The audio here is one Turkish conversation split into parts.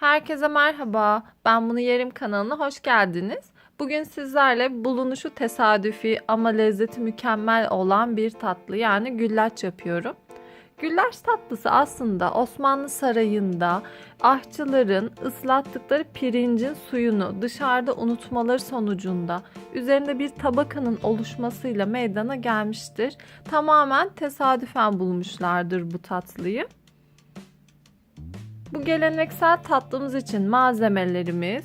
Herkese merhaba. Ben Bunu Yerim kanalına hoş geldiniz. Bugün sizlerle bulunuşu tesadüfi ama lezzeti mükemmel olan bir tatlı yani güllaç yapıyorum. Güllaç tatlısı aslında Osmanlı Sarayı'nda ahçıların ıslattıkları pirincin suyunu dışarıda unutmaları sonucunda üzerinde bir tabakanın oluşmasıyla meydana gelmiştir. Tamamen tesadüfen bulmuşlardır bu tatlıyı. Bu geleneksel tatlımız için malzemelerimiz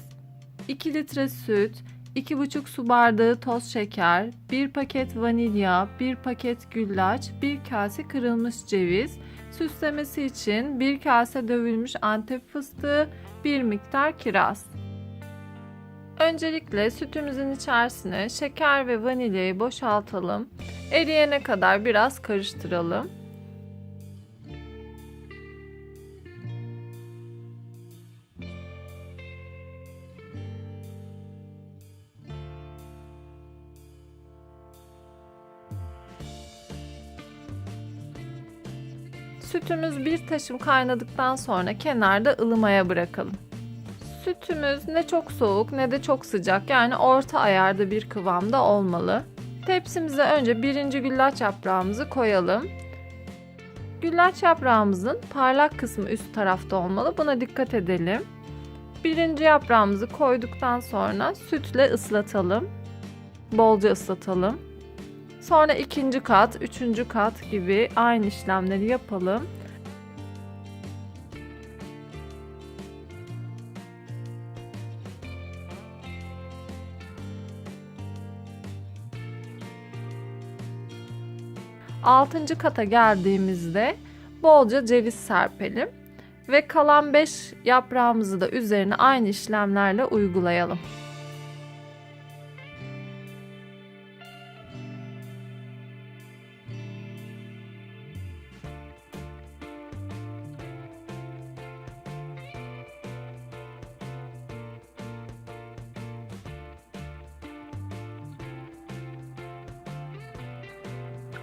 2 litre süt, 2,5 su bardağı toz şeker, 1 paket vanilya, 1 paket güllaç, 1 kase kırılmış ceviz, süslemesi için 1 kase dövülmüş antep fıstığı, 1 miktar kiraz. Öncelikle sütümüzün içerisine şeker ve vanilyayı boşaltalım. Eriyene kadar biraz karıştıralım. Sütümüz bir taşım kaynadıktan sonra kenarda ılımaya bırakalım. Sütümüz ne çok soğuk ne de çok sıcak yani orta ayarda bir kıvamda olmalı. Tepsimize önce birinci güllaç yaprağımızı koyalım. Güllaç yaprağımızın parlak kısmı üst tarafta olmalı. Buna dikkat edelim. Birinci yaprağımızı koyduktan sonra sütle ıslatalım. Bolca ıslatalım. Sonra ikinci kat, üçüncü kat gibi aynı işlemleri yapalım. Altıncı kata geldiğimizde bolca ceviz serpelim ve kalan 5 yaprağımızı da üzerine aynı işlemlerle uygulayalım.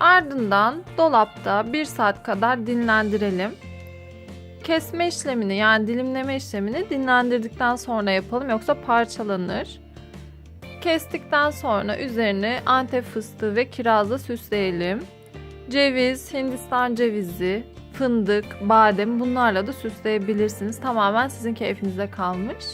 Ardından dolapta 1 saat kadar dinlendirelim. Kesme işlemini yani dilimleme işlemini dinlendirdikten sonra yapalım yoksa parçalanır. Kestikten sonra üzerine antep fıstığı ve kirazla süsleyelim. Ceviz, hindistan cevizi, fındık, badem bunlarla da süsleyebilirsiniz. Tamamen sizin keyfinize kalmış.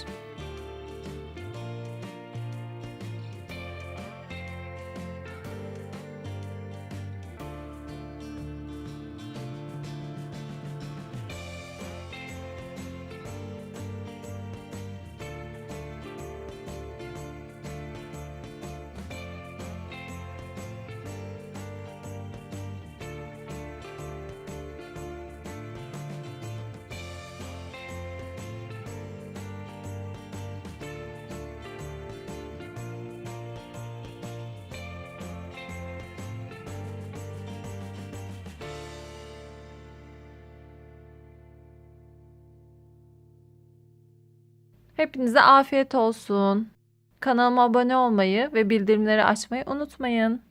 Hepinize afiyet olsun. Kanalıma abone olmayı ve bildirimleri açmayı unutmayın.